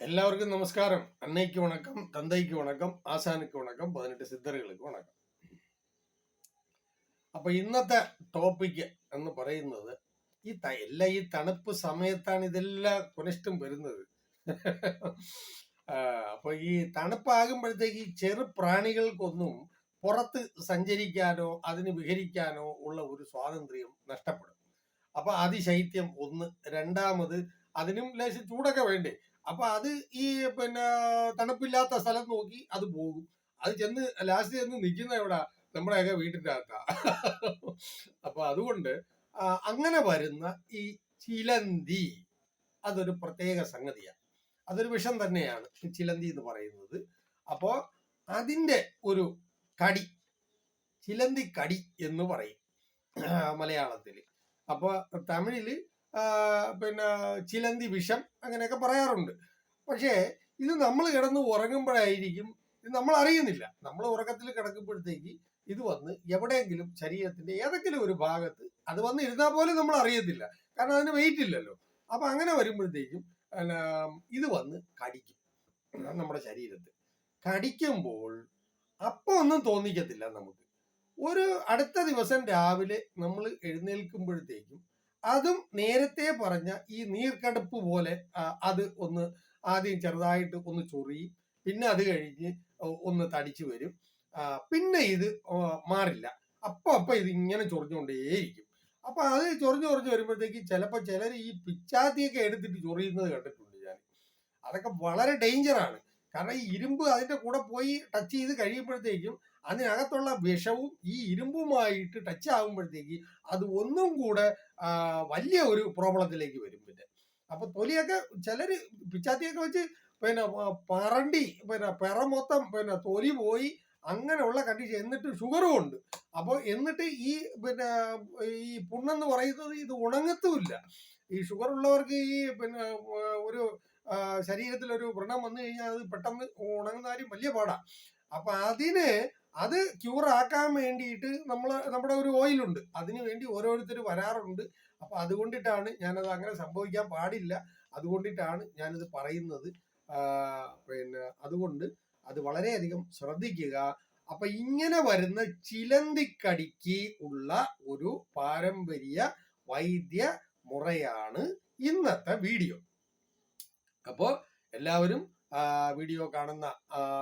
എല്ലാവർക്കും നമസ്കാരം. അന്നയ്ക്ക് വണക്കം തന്തയ്ക്ക് വണക്കം ஆசானுக்கு വണക്കം പതിനെട്ട് സിദ്ധറുകൾക്ക് വണക്കം. അപ്പൊ ഇന്നത്തെ ടോപ്പിക്ക് എന്ന് പറയുന്നത് ഈ എല്ലാ ഈ തണുപ്പ് സമയത്താണ് ഇതെല്ലാം കുനിഷ്ടം വരുന്നത്. അപ്പൊ ഈ തണുപ്പാകുമ്പോഴത്തേക്ക് ഈ ചെറു പ്രാണികൾക്കൊന്നും പുറത്ത് സഞ്ചരിക്കാനോ അതിന് വിഹരിക്കാനോ ഉള്ള ഒരു സ്വാതന്ത്ര്യം നഷ്ടപ്പെടും. അപ്പൊ അതിശൈത്യം ഒന്ന്. രണ്ടാമത് അതിനും ലേശം ചൂടൊക്കെ വേണ്ടേ? അപ്പൊ അത് ഈ പിന്നെ തണുപ്പില്ലാത്ത സ്ഥലം നോക്കി അത് പോകും. അത് ചെന്ന് ലാസ്റ്റ് ചെന്ന് നിൽക്കുന്ന എവിടെ? നമ്മുടെയൊക്കെ വീട്ടിന്റെ അകത്താ അപ്പൊ അതുകൊണ്ട് അങ്ങനെ വരുന്ന ഈ ചിലന്തി അതൊരു പ്രത്യേക സംഗതിയാണ്. അതൊരു വിഷം തന്നെയാണ് ചിലന്തി എന്ന് പറയുന്നത്. അപ്പോ അതിന്റെ ഒരു കടി ചിലന്തി കടി എന്ന് പറയും മലയാളത്തിൽ അപ്പോൾ തമിഴിൽ പിന്നെ ചിലന്തി വിഷം അങ്ങനെയൊക്കെ പറയാറുണ്ട്. പക്ഷേ ഇത് നമ്മൾ കിടന്ന് ഉറങ്ങുമ്പോഴായിരിക്കും ഇത് നമ്മൾ അറിയുന്നില്ല. നമ്മൾ ഉറക്കത്തിൽ കിടക്കുമ്പോഴത്തേക്ക് ഇത് വന്ന് എവിടെയെങ്കിലും ശരീരത്തിന്റെ ഏതെങ്കിലും ഒരു ഭാഗത്ത് അത് വന്ന് ഇരുന്നാൽ പോലും നമ്മൾ അറിയത്തില്ല. കാരണം അതിന് വെയിറ്റ് ഇല്ലല്ലോ. അപ്പൊ അങ്ങനെ വരുമ്പോഴത്തേക്കും ഇത് വന്ന് കടിക്കും. നമ്മുടെ ശരീരത്തിൽ. കടിക്കുമ്പോൾ അപ്പൊ ഒന്നും തോന്നിക്കത്തില്ല നമുക്ക്. ഒരു അടുത്ത ദിവസം രാവിലെ നമ്മൾ എഴുന്നേൽക്കുമ്പോഴത്തേക്കും അതും നേരത്തെ പറഞ്ഞ ഈ നീർക്കടുപ്പ് പോലെ അത് ഒന്ന് ആദ്യം ചെറുതായിട്ട് ഒന്ന് ചൊറിയും. പിന്നെ അത് കഴിഞ്ഞ് ഒന്ന് തടിച്ചു വരും. പിന്നെ ഇത് മാറില്ല. അപ്പൊ അപ്പൊ ഇത് ഇങ്ങനെ ചൊറിഞ്ഞുകൊണ്ടേയിരിക്കും. അപ്പൊ അത് ചൊറിഞ്ഞു ചൊറിഞ്ഞു വരുമ്പോഴത്തേക്ക് ചിലപ്പോൾ ചിലർ ഈ പിച്ചാത്തിയൊക്കെ എടുത്തിട്ട് ചൊറിയുന്നത് കണ്ടിട്ടുണ്ട് ഞാൻ അതൊക്കെ വളരെ ഡേഞ്ചറാണ് കാരണം ഈ ഇരുമ്പ് അതിന്റെ കൂടെ പോയി ടച്ച് ചെയ്ത് കഴിയുമ്പോഴത്തേക്കും അതിനകത്തുള്ള വിഷവും ഈ ഇരുമ്പുമായിട്ട് ടച്ച് ആകുമ്പോഴത്തേക്ക് അത് ഒന്നും കൂടെ വലിയ ഒരു പ്രോബ്ലത്തിലേക്ക് വരും പിന്നെ. അപ്പൊ തൊലിയൊക്കെ ചിലര് പിച്ചാത്തിയൊക്കെ വെച്ച് പിന്നെ പറണ്ടി പിന്നെ പിറ മൊത്തം പിന്നെ തൊലി പോയി അങ്ങനെയുള്ള കണ്ടീഷൻ എന്നിട്ട് ഷുഗറും ഉണ്ട്. അപ്പോൾ എന്നിട്ട് ഈ പിന്നെ ഈ പുണ്ണെന്ന് പറയുന്നത് ഇത് ഉണങ്ങത്തുമില്ല. ഈ ഷുഗർ ഉള്ളവർക്ക് ഈ പിന്നെ ഒരു ശരീരത്തിൽ ഒരു വ്രണം വന്നു കഴിഞ്ഞാൽ അത് പെട്ടെന്ന് ഉണങ്ങുന്ന കാര്യം വലിയ പാടാണ് അപ്പൊ അതിന് അത് ക്യൂർ ആക്കാൻ വേണ്ടിയിട്ട് നമ്മൾ നമ്മുടെ ഒരു ഓയിലുണ്ട് അതിന് വേണ്ടി ഓരോരുത്തർ വരാറുണ്ട്. അപ്പൊ അതുകൊണ്ടിട്ടാണ് ഞാനത് അങ്ങനെ സംഭവിക്കാൻ പാടില്ല. അതുകൊണ്ടിട്ടാണ് ഞാനിത് പറയുന്നത്. പിന്നെ അതുകൊണ്ട് അത് വളരെയധികം ശ്രദ്ധിക്കുക. അപ്പൊ ഇങ്ങനെ വരുന്ന ചിലന്തിക്കടിക്ക് ഉള്ള ഒരു പാരമ്പര്യ വൈദ്യ മുറയാണ് ഇന്നത്തെ വീഡിയോ. അപ്പോൾ എല്ലാവരും വീഡിയോ കാണുന്ന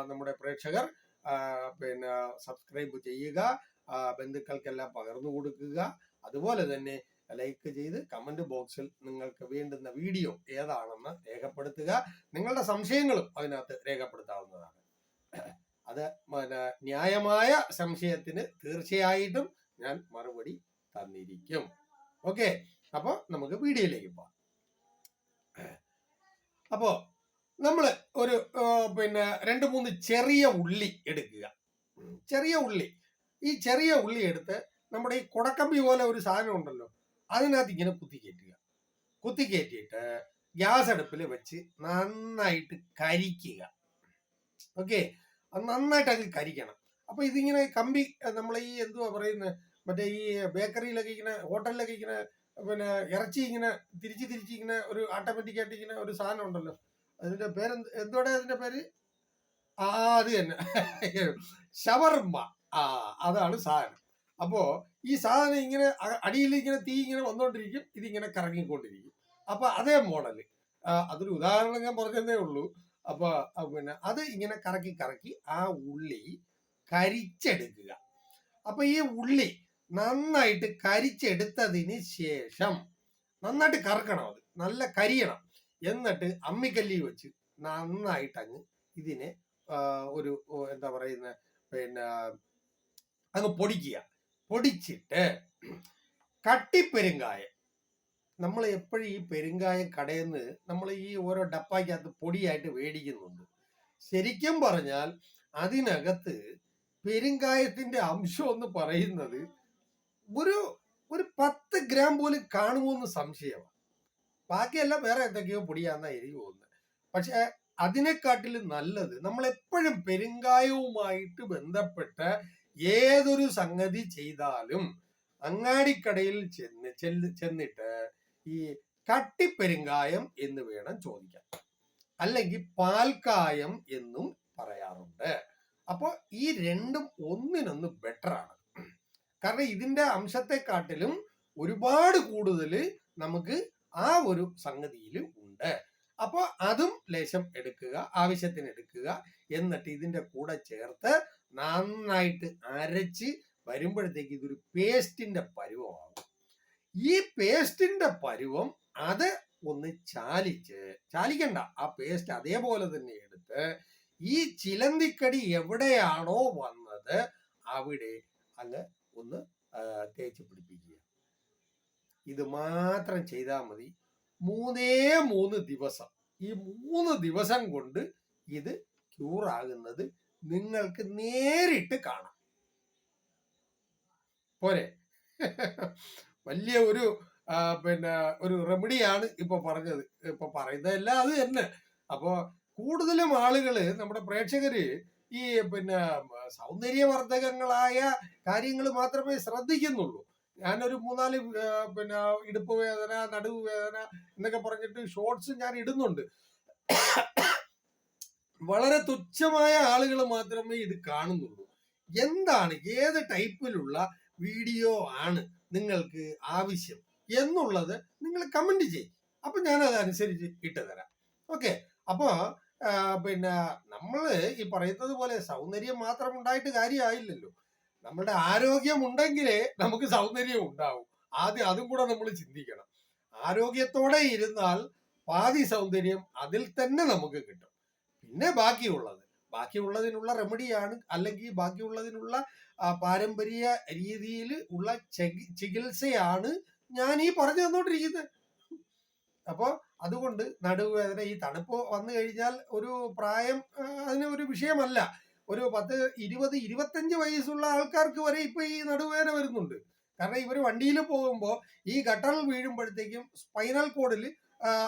നമ്മുടെ പ്രേക്ഷകർ പിന്നെ സബ്സ്ക്രൈബ് ചെയ്യുക ബന്ധുക്കൾക്കെല്ലാം പകർന്നു കൊടുക്കുക. അതുപോലെ തന്നെ ലൈക്ക് ചെയ്ത് കമന്റ് ബോക്സിൽ നിങ്ങൾക്ക് വേണ്ടുന്ന വീഡിയോ ഏതാണെന്ന് രേഖപ്പെടുത്തുക. നിങ്ങളുടെ സംശയങ്ങളും അതിനകത്ത് രേഖപ്പെടുത്താവുന്നതാണ്. അത് ന്യായമായ സംശയത്തിന് തീർച്ചയായിട്ടും ഞാൻ മറുപടി തന്നിരിക്കും. ഓക്കെ അപ്പോൾ നമുക്ക് വീഡിയോയിലേക്ക് പോവാം അപ്പോൾ നമ്മൾ ഒരു പിന്നെ രണ്ട് മൂന്ന് ചെറിയ ഉള്ളി എടുക്കുക. ചെറിയ ഉള്ളി. ഈ ചെറിയ ഉള്ളി എടുത്ത് നമ്മുടെ ഈ കുടക്കമ്പി പോലെ ഒരു സാധനം ഉണ്ടല്ലോ അതിനകത്ത് ഇങ്ങനെ കുത്തിക്കയറ്റുക കുത്തിക്കയറ്റിയിട്ട് ഗ്യാസ് അടുപ്പിൽ വെച്ച് നന്നായിട്ട് കരിക്കുക. ഓക്കെ? നന്നായിട്ട് അത് കരിക്കണം. അപ്പൊ ഇതിങ്ങനെ കമ്പി നമ്മൾ ഈ എന്തുവാ പറയുന്നത് മറ്റേ ഈ ബേക്കറിയിലൊക്കെ ഇങ്ങനെ ഹോട്ടലിലൊക്കെ ഇങ്ങനെ പിന്നെ ഇറച്ചി ഇങ്ങനെ തിരിച്ച് തിരിച്ച് ഇങ്ങനെ ഒരു ഓട്ടോമാറ്റിക്കായിട്ട് ഇങ്ങനെ ഒരു സാധനം ഉണ്ടല്ലോ. അതിന്റെ പേര് എന്തോടെ അതിന്റെ പേര്? ആ അത് തന്നെ. ഷവർമ്മ. ആ അതാണ് സാധനം. അപ്പോ ഈ സാധനം ഇങ്ങനെ അടിയിൽ ഇങ്ങനെ തീ ഇങ്ങനെ വന്നുകൊണ്ടിരിക്കും ഇതിങ്ങനെ കറങ്ങിക്കൊണ്ടിരിക്കും. അപ്പൊ അതേ മോഡൽ. അതൊരു ഉദാഹരണം ഞാൻ പറഞ്ഞതേ ഉള്ളൂ. അപ്പൊ പിന്നെ അത് ഇങ്ങനെ കറക്കി കറക്കി ആ ഉള്ളി കരിച്ചെടുക്കുക. അപ്പൊ ഈ ഉള്ളി നന്നായിട്ട് കരിച്ചെടുത്തതിന് ശേഷം നന്നായിട്ട് കറക്കണം അത്. നല്ല കരിയണം. എന്നിട്ട് അമ്മിക്കല്ലി വെച്ച് നന്നായിട്ട് അങ്ങ് ഇതിനെ ഒരു എന്താ പറയുന്ന പിന്നെ അങ്ങ് പൊടിക്കുക. പൊടിച്ചിട്ട് കട്ടിപ്പെരുങ്കായം നമ്മൾ എപ്പോഴും ഈ പെരുങ്കായം കടയിൽ നമ്മൾ ഈ ഓരോ ഡപ്പായ്ക്കകത്ത് പൊടിയായിട്ട് മേടിക്കുന്നുണ്ട് ശരിക്കും പറഞ്ഞാൽ അതിനകത്ത് പെരുങ്കായത്തിന്റെ അംശം എന്ന് പറയുന്നത് ഒരു ഒരു പത്ത് ഗ്രാം പോലും കാണുമോ എന്ന് സംശയമാണ്. ബാക്കിയെല്ലാം വേറെ എന്തൊക്കെയോ പൊടിയാന്നാ എനിക്ക് തോന്നുന്നത് പക്ഷെ അതിനെക്കാട്ടിലും നല്ലത് നമ്മൾ എപ്പോഴും പെരുങ്കായവുമായിട്ട് ബന്ധപ്പെട്ട ഏതൊരു സംഗതി ചെയ്താലും അങ്ങാടിക്കടയിൽ ചെന്ന് ചെല്ല് ചെന്നിട്ട് ഈ കട്ടിപ്പെരുങ്കായം എന്ന് വേണം ചോദിക്കാൻ. അല്ലെങ്കിൽ പാൽക്കായം എന്നും പറയാറുണ്ട്. അപ്പോൾ ഈ രണ്ടും ഒന്നിനൊന്ന് ബെറ്ററാണ് കാരണം ഇതിന്റെ അംശത്തെക്കാട്ടിലും ഒരുപാട് കൂടുതൽ നമുക്ക് ആ ഒരു സംഗതിയിൽ ഉണ്ട്. അപ്പോൾ അതും ലേശം എടുക്കുക ആവശ്യത്തിന് എടുക്കുക എന്നിട്ട് ഇതിന്റെ കൂടെ ചേർത്ത് നന്നായിട്ട് അരച്ച് വരുമ്പോഴത്തേക്ക് ഇതൊരു പേസ്റ്റിന്റെ പരുവമാകും. ഈ പേസ്റ്റിന്റെ പരുവം അത് ഒന്ന് ചാലിച്ച് ചാലിക്കണ്ട. ആ പേസ്റ്റ് അതേപോലെ തന്നെ എടുത്ത് ഈ ചിലന്തിക്കടി എവിടെയാണോ വന്നത് അവിടെ അങ്ങ് ഒന്ന് തേച്ച് പിടിപ്പിക്കുക. ഇത് മാത്രം ചെയ്താൽ മതി. മൂന്നേ മൂന്ന് ദിവസം. ഈ മൂന്ന് ദിവസം കൊണ്ട് ഇത് ക്യൂർ ആകുന്നത് നിങ്ങൾക്ക് നേരിട്ട് കാണാം. പോരെ. വലിയ ഒരു പിന്നെ ഒരു റെമഡിയാണ് ഇപ്പൊ പറഞ്ഞത്. ഇപ്പൊ പറയുന്നതല്ല അത് തന്നെ. അപ്പോ കൂടുതലും ആളുകൾ നമ്മുടെ പ്രേക്ഷകര് ഈ പിന്നെ സൗന്ദര്യവർദ്ധകങ്ങളായ കാര്യങ്ങൾ മാത്രമേ ശ്രദ്ധിക്കുന്നുള്ളൂ. ഞാനൊരു മൂന്നാൽ പിന്നെ ഇടുപ്പ് വേദന നടുവ് വേദന എന്നൊക്കെ പറഞ്ഞിട്ട് ഷോർട്സ് ഞാൻ ഇടുന്നുണ്ട്. വളരെ തുച്ഛമായ ആളുകൾ മാത്രമേ ഇത് കാണുന്നുള്ളൂ. എന്താണ് ഏത് ടൈപ്പിലുള്ള വീഡിയോ ആണ് നിങ്ങൾക്ക് ആവശ്യം എന്നുള്ളത് നിങ്ങൾ കമന്റ് ചെയ്യും. അപ്പൊ ഞാൻ അതനുസരിച്ച് ഇട്ട് തരാം ഓക്കെ അപ്പോ പിന്നെ നമ്മൾ ഈ പറയുന്നത് പോലെ സൗന്ദര്യം മാത്രം ഉണ്ടായിട്ട് കാര്യമായില്ലല്ലോ. നമ്മുടെ ആരോഗ്യം ഉണ്ടെങ്കിലേ നമുക്ക് സൗന്ദര്യം ഉണ്ടാവും. ആദ്യം അതും കൂടെ നമ്മൾ ചിന്തിക്കണം. ആരോഗ്യത്തോടെ ഇരുന്നാൽ പാതി സൗന്ദര്യം അതിൽ തന്നെ നമുക്ക് കിട്ടും. പിന്നെ ബാക്കിയുള്ളത്. ബാക്കിയുള്ളതിനുള്ള റെമഡിയാണ് അല്ലെങ്കിൽ ബാക്കിയുള്ളതിനുള്ള പാരമ്പര്യ രീതിയിൽ ഉള്ള ചികിത്സയാണ് ഞാൻ ഈ പറഞ്ഞു തന്നോണ്ടിരിക്കുന്നത്. അപ്പോൾ അതുകൊണ്ട് നടുവേദന ഈ തണുപ്പ് വന്നു കഴിഞ്ഞാൽ ഒരു പ്രായം അതിന് ഒരു വിഷയമല്ല. ഒരു പത്ത് ഇരുപത് ഇരുപത്തഞ്ച് വയസ്സുള്ള ആൾക്കാർക്ക് വരെ ഇപ്പൊ ഈ നടുവേദന വരുന്നുണ്ട്. കാരണം ഇവർ വണ്ടിയിൽ പോകുമ്പോൾ ഈ ഗട്ടറിൽ വീഴുമ്പോഴത്തേക്കും സ്പൈനൽ കോഡിൽ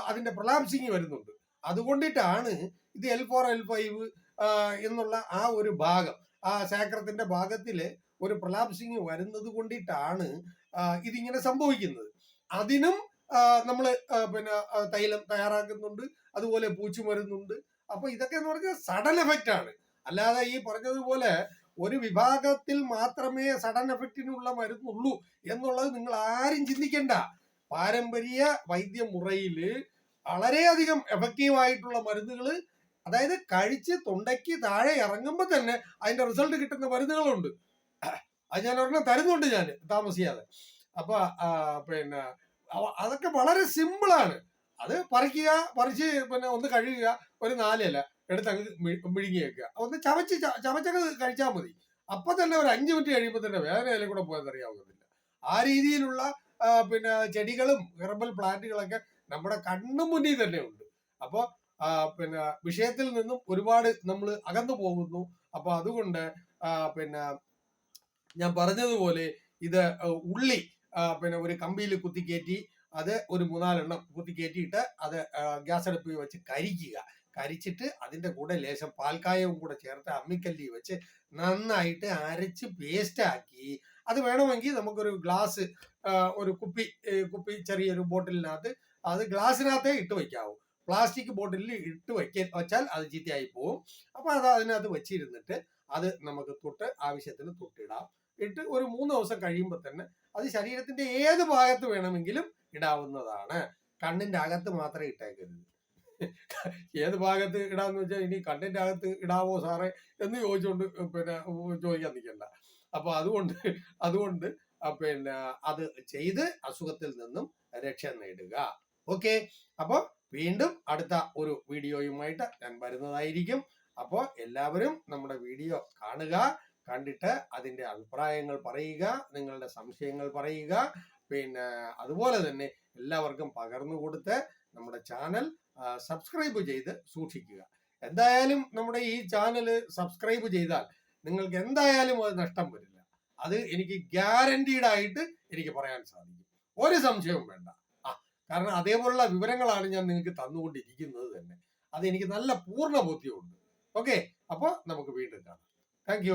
അതിന്റെ പ്രൊലാപ്സിങ് വരുന്നുണ്ട്. അതുകൊണ്ടിട്ടാണ് ഇത് എൽ ഫോർ എൽ ഫൈവ് എന്നുള്ള ആ ഒരു ഭാഗം. ആ ശാക്രത്തിന്റെ ഭാഗത്തിൽ ഒരു പ്രൊലാപ്സിങ് വരുന്നത് കൊണ്ടിട്ടാണ് ഇതിങ്ങനെ സംഭവിക്കുന്നത്. അതിനും നമ്മൾ പിന്നെ തൈലം തയ്യാറാക്കുന്നുണ്ട്. അതുപോലെ പൂച്ചു മരുന്നുണ്ട് അപ്പൊ ഇതൊക്കെ എന്ന് പറഞ്ഞാൽ സഡൻ എഫക്റ്റ് ആണ് അല്ലാതെ ഈ പറഞ്ഞതുപോലെ ഒരു വിഭാഗത്തിൽ മാത്രമേ സഡൻ എഫക്റ്റിനുള്ള മരുന്നുള്ളൂ എന്നുള്ളത് നിങ്ങൾ ആരും ചിന്തിക്കണ്ട. പാരമ്പര്യ വൈദ്യമുറയിൽ വളരെയധികം എഫക്റ്റീവ് ആയിട്ടുള്ള മരുന്നുകൾ അതായത് കഴിച്ച് തൊണ്ടയ്ക്ക് താഴെ ഇറങ്ങുമ്പോൾ തന്നെ അതിന്റെ റിസൾട്ട് കിട്ടുന്ന മരുന്നുകളുണ്ട്. അത് ഞാൻ ഒരെണ്ണം തരുന്നുണ്ട് ഞാൻ താമസിയാതെ. അപ്പൊ പിന്നെ അതൊക്കെ വളരെ സിമ്പിളാണ് അത് പറിക്കുക പറിച്ച് പിന്നെ ഒന്ന് കഴുകുക ഒരു നാലില എടുത്ത് അങ്ങ് മിഴുങ്ങി വെക്കുക. ഒന്ന് ചവച്ച് ചവച്ചങ്ങ് കഴിച്ചാൽ മതി. അപ്പൊ തന്നെ ഒരു അഞ്ചു മിനിറ്റ് കഴിയുമ്പോൾ തന്നെ വേറെ ഇല കൂടെ പോയത് അറിയാവുന്നില്ല ആ രീതിയിലുള്ള പിന്നെ ചെടികളും ഹെർബൽ പ്ലാന്റുകളൊക്കെ നമ്മുടെ കണ്ണു മുന്നിൽ തന്നെ ഉണ്ട്. അപ്പോൾ പിന്നെ വിഷയത്തിൽ നിന്നും ഒരുപാട് നമ്മൾ അകന്നു പോകുന്നു. അപ്പൊ അതുകൊണ്ട് പിന്നെ ഞാൻ പറഞ്ഞതുപോലെ ഇത് ഉള്ളി പിന്നെ ഒരു കമ്പിയിൽ കുത്തിക്കയറ്റി അത് ഒരു മൂന്നാലെണ്ണം കുത്തിക്കയറ്റിയിട്ട് അത് ഗ്യാസ് അടുപ്പിൽ വെച്ച് കരിക്കുക. കരിച്ചിട്ട് അതിന്റെ കൂടെ ലേശം പാൽക്കായവും കൂടെ ചേർത്ത് അമ്മിക്കല്ലി വെച്ച് നന്നായിട്ട് അരച്ച് പേസ്റ്റാക്കി അത് വേണമെങ്കിൽ നമുക്കൊരു ഗ്ലാസ് ഒരു കുപ്പി കുപ്പി ചെറിയൊരു ബോട്ടിലിനകത്ത് അത് ഗ്ലാസ്സിനകത്തേ ഇട്ട് വയ്ക്കാവൂ. പ്ലാസ്റ്റിക് ബോട്ടിലിൽ ഇട്ട് വയ്ക്ക വെച്ചാൽ അത് ചീത്തയായി പോവും. അപ്പൊ അത് അതിനകത്ത് വെച്ചിരുന്നിട്ട് അത് നമുക്ക് തൊട്ട് ആവശ്യത്തിന് തൊട്ടിടാം. ഇട്ട് ഒരു മൂന്ന് ദിവസം കഴിയുമ്പോൾ തന്നെ അത് ശരീരത്തിന്റെ ഏത് ഭാഗത്ത് വേണമെങ്കിലും ഇടാവുന്നതാണ്. കണ്ണിന്റെ അകത്ത് മാത്രമേ ഇട്ടേക്കരുത്. ഏത് ഭാഗത്ത് ഇടാന്ന് വെച്ചാൽ ഇനി കണ്ണിന്റെ അകത്ത് ഇടാവോ സാറേ എന്ന് ചോദിച്ചുകൊണ്ട് പിന്നെ ചോദിക്കാൻ നിൽക്കണ്ട അപ്പൊ അതുകൊണ്ട് അതുകൊണ്ട് പിന്നെ അത് ചെയ്ത് അസുഖത്തിൽ നിന്നും രക്ഷ നേടുക. ഓക്കെ? അപ്പൊ വീണ്ടും അടുത്ത ഒരു വീഡിയോയുമായിട്ട് ഞാൻ വരുന്നതായിരിക്കും. അപ്പോൾ എല്ലാവരും നമ്മുടെ വീഡിയോ കാണുക കണ്ടിട്ട് അതിന്റെ അഭിപ്രായങ്ങൾ പറയുക നിങ്ങളുടെ സംശയങ്ങൾ പറയുക. പിന്നെ അതുപോലെ തന്നെ എല്ലാവർക്കും പകർന്നു കൊടുത്ത് നമ്മുടെ ചാനൽ സബ്സ്ക്രൈബ് ചെയ്ത് സൂക്ഷിക്കുക. എന്തായാലും നമ്മുടെ ഈ ചാനൽ സബ്സ്ക്രൈബ് ചെയ്താൽ നിങ്ങൾക്ക് എന്തായാലും അത് നഷ്ടം വരില്ല. അത് എനിക്ക് ഗ്യാരണ്ടീഡ് ആയിട്ട് എനിക്ക് പറയാൻ സാധിക്കും. ഒരു സംശയവും വേണ്ട. ആ കാരണം അതേപോലുള്ള വിവരങ്ങളാണ് ഞാൻ നിങ്ങൾക്ക് തന്നുകൊണ്ടിരിക്കുന്നത് തന്നെ. അത് എനിക്ക് നല്ല പൂർണ ബോധ്യമുണ്ട്. ഓക്കെ അപ്പോൾ നമുക്ക് വീണ്ടും കാണാം. താങ്ക്